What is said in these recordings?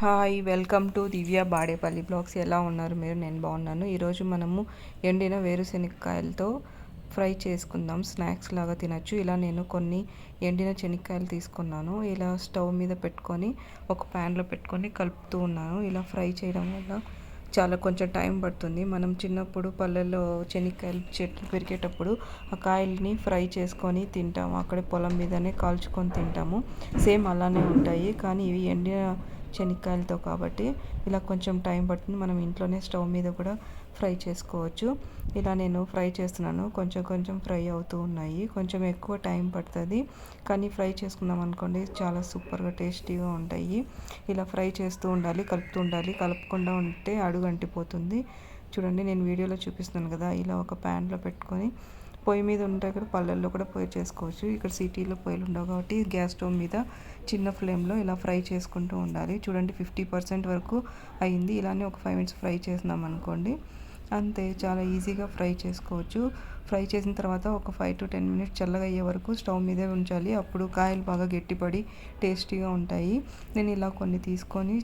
Hi welcome to Divya Badepalli blogs. ఎలా ఉన్నారు మీరు? నేను బాగున్నాను. ఈరోజు మనము ఎండిన వేరుశెనగకాయలతో ఫ్రై చేసుకుందాం. స్నాక్స్ లాగా తినచ్చు. ఇలా నేను కొన్ని ఎండిన శనక్కాయలు తీసుకున్నాను. ఇలా స్టవ్ మీద పెట్టుకొని ఒక ప్యాన్లో పెట్టుకొని కలుపుతూ ఉన్నాను. ఇలా ఫ్రై చేయడం వల్ల చాలా కొంచెం టైం పడుతుంది. మనం చిన్నప్పుడు పల్లెల్లో శనక్కాయలు చెట్లు పెరిగేటప్పుడు ఆ కాయల్ని ఫ్రై చేసుకొని తింటాము. అక్కడే పొలం మీదనే కాల్చుకొని తింటాము. సేమ్ అలానే ఉంటాయి. కానీ ఇవి ఎండిన శనక్కాయలతో కాబట్టి ఇలా కొంచెం టైం పడుతుంది. మనం ఇంట్లోనే స్టవ్ మీద కూడా ఫ్రై చేసుకోవచ్చు. ఇలా నేను ఫ్రై చేస్తున్నాను. కొంచెం కొంచెం ఫ్రై అవుతూ ఉన్నాయి. కొంచెం ఎక్కువ టైం పడుతుంది. కానీ ఫ్రై చేసుకున్నాం అనుకోండి చాలా సూపర్గా టేస్టీగా ఉంటాయి. ఇలా ఫ్రై చేస్తూ ఉండాలి కలుపుతూ ఉండాలి. కలపకుండా ఉంటే అడుగు అంటిపోతుంది. చూడండి నేను వీడియోలో చూపిస్తున్నాను కదా. ఇలా ఒక ప్యాన్లో పెట్టుకొని పొయ్యి మీద ఉంటే ఇక్కడ పల్లెల్లో కూడా పొయ్యి చేసుకోవచ్చు. ఇక్కడ సిటీలో పొయ్యిలు ఉండవు కాబట్టి గ్యాస్ స్టవ్ మీద చిన్న ఫ్లేమ్లో ఇలా ఫ్రై చేసుకుంటూ ఉండాలి. చూడండి ఫిఫ్టీ పర్సెంట్ వరకు అయింది. ఇలానే ఒక ఫైవ్ మినిట్స్ ఫ్రై చేసినాం అనుకోండి. అంతే చాలా ఈజీగా ఫ్రై చేసుకోవచ్చు. ఫ్రై చేసిన తర్వాత ఒక ఫైవ్ టు టెన్ మినిట్స్ చల్లగా అయ్యే వరకు స్టవ్ మీదే ఉంచాలి. అప్పుడు కాయలు బాగా గట్టిపడి టేస్టీగా ఉంటాయి. నేను ఇలా కొన్ని తీసుకొని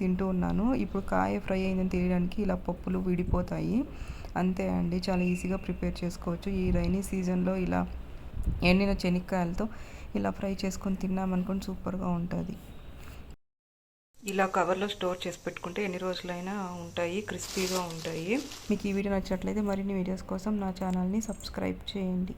తింటూ ఉన్నాను. ఇప్పుడు కాయ ఫ్రై అయిందని తెలియడానికి ఇలా పప్పులు విడిపోతాయి. అంతే అండి. చాలా ఈజీగా ప్రిపేర్ చేసుకోవచ్చు. ఈ రైనీ సీజన్లో ఇలా ఎండిన శనక్కాయలతో ఇలా ఫ్రై చేసుకొని తిన్నామనుకోండి సూపర్గా ఉంటుంది. ఇలా కవర్లో స్టోర్ చేసి పెట్టుకుంటే ఎన్ని రోజులైనా ఉంటాయి క్రిస్పీగా ఉంటాయి. మీకు ఈ వీడియో నచ్చినట్లయితే మరిన్ని వీడియోస్ కోసం నా ఛానల్ని సబ్స్క్రైబ్ చేయండి.